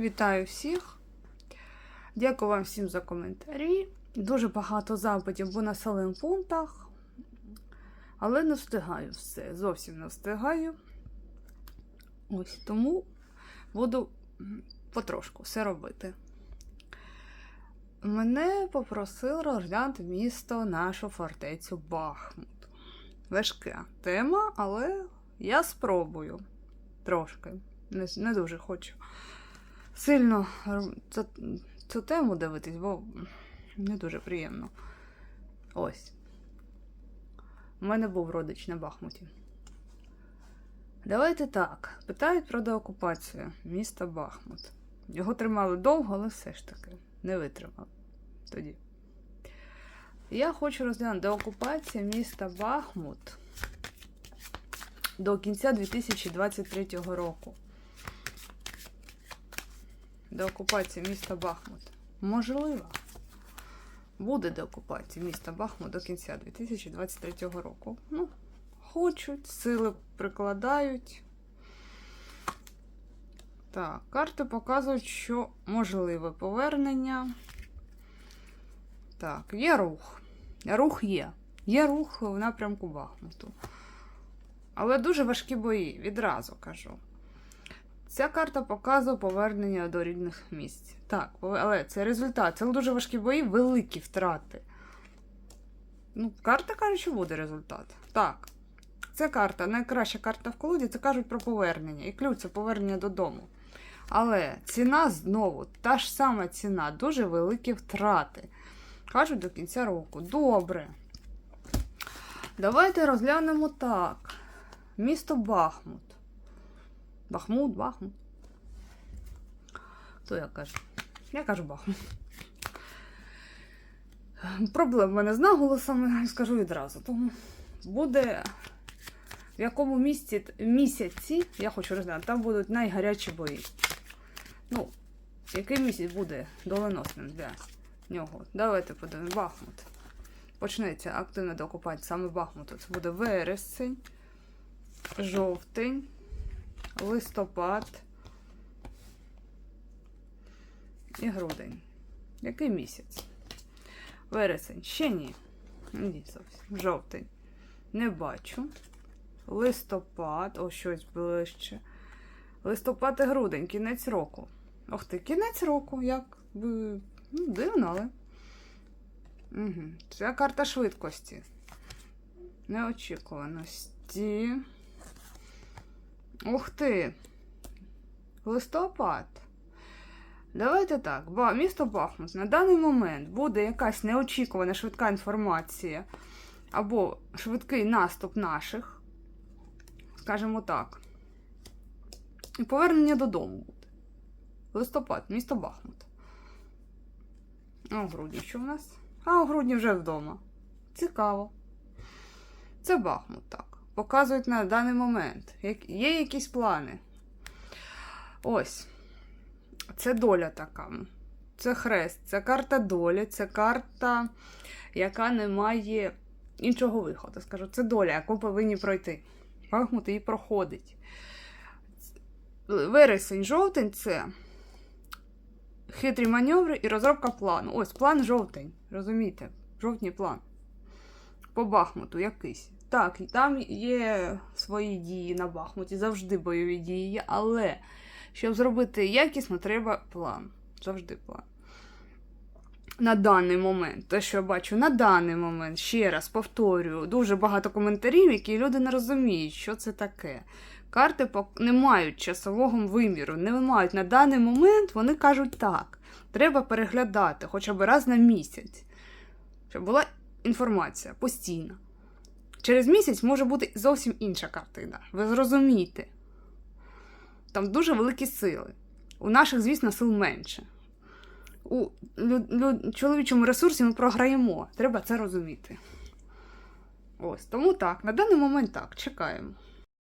Вітаю всіх. Дякую вам всім за коментарі. Дуже багато запитів по населених пунктах. Але не встигаю все. Зовсім не встигаю. Ось тому буду потрошку все робити. Мене попросили розглянути місто нашу фортецю Бахмут. Важка тема, але я спробую трошки. Не, не дуже хочу сильно цю, цю тему дивитись, бо не дуже приємно. Ось. У мене був родич на Бахмуті. Давайте так. Питають про деокупацію міста Бахмут. Його тримали довго, але все ж таки не витримали тоді. Я хочу розглянути деокупація міста Бахмут до кінця 2023 року. Деокупація міста Бахмут. Можливо. Буде деокупація міста Бахмут до кінця 2023 року. Ну, хочуть, сили прикладають. Так, карти показують, що можливе повернення. Так, є рух. Рух є. Є рух в напрямку Бахмуту. Але дуже важкі бої, відразу кажу. Ця карта показує повернення до рідних місць. Так, але це результат. Це дуже важкі бої, великі втрати. Ну, карта каже, що буде результат. Так. Ця карта, найкраща карта в колоді, це кажуть про повернення. І ключ це повернення додому. Але ціна знову та ж сама ціна, дуже великі втрати. Кажуть до кінця року. Добре. Давайте розглянемо так. Місто Бахмут. Бахмут, Бахмут. Хто я кажу? Я кажу Бахмут. Проблем в мене з наголосами, скажу відразу. Тому буде в якому місці, місяці, я хочу розглянути, там будуть найгарячі бої. Ну, який місяць буде доленосним для нього? Давайте подивимось. Бахмут. Почнеться активна деокупація саме Бахмуту. Це буде вересень, жовтень, листопад і грудень. Який місяць? Вересень. Ще ні. Ні, зовсім. Жовтень. Не бачу. Листопад, о, щось ближче. Листопад і грудень, кінець року. Ох ти, кінець року, як би. Ну, дивно, але. Угу. Це карта швидкості. Неочікуваності. Ух ти. Листопад. Давайте так. Ба, місто Бахмут. На даний момент буде якась неочікувана швидка інформація або швидкий наступ наших, скажімо так. І повернення додому буде. Листопад, місто Бахмут. А у грудні що в нас? А у грудні вже вдома. Цікаво. Це Бахмут так. Показують на даний момент. Є якісь плани. Ось. Це доля така. Це хрест, це карта долі, це карта, яка не має іншого виходу. Скажу, це доля, яку повинні пройти. Бахмут її проходить. Вересень, жовтень це хитрі маневри і розробка плану. Ось план жовтень. Розумієте? Жовтній план. По Бахмуту якийсь. Так, там є свої дії на Бахмуті, завжди бойові дії, є, але щоб зробити якісно, треба план. Завжди план. На даний момент, те, що я бачу, на даний момент, ще раз повторюю, дуже багато коментарів, які люди не розуміють, що це таке. Карти не мають часового виміру, не мають на даний момент, вони кажуть так. Треба переглядати хоча б раз на місяць, щоб була інформація постійна. Через місяць може бути зовсім інша картина. Ви зрозумієте. Там дуже великі сили. У наших, звісно, сил менше. У люд, люд, чоловічому ресурсі ми програємо. Треба це розуміти. Ось, тому так, на даний момент так, чекаємо.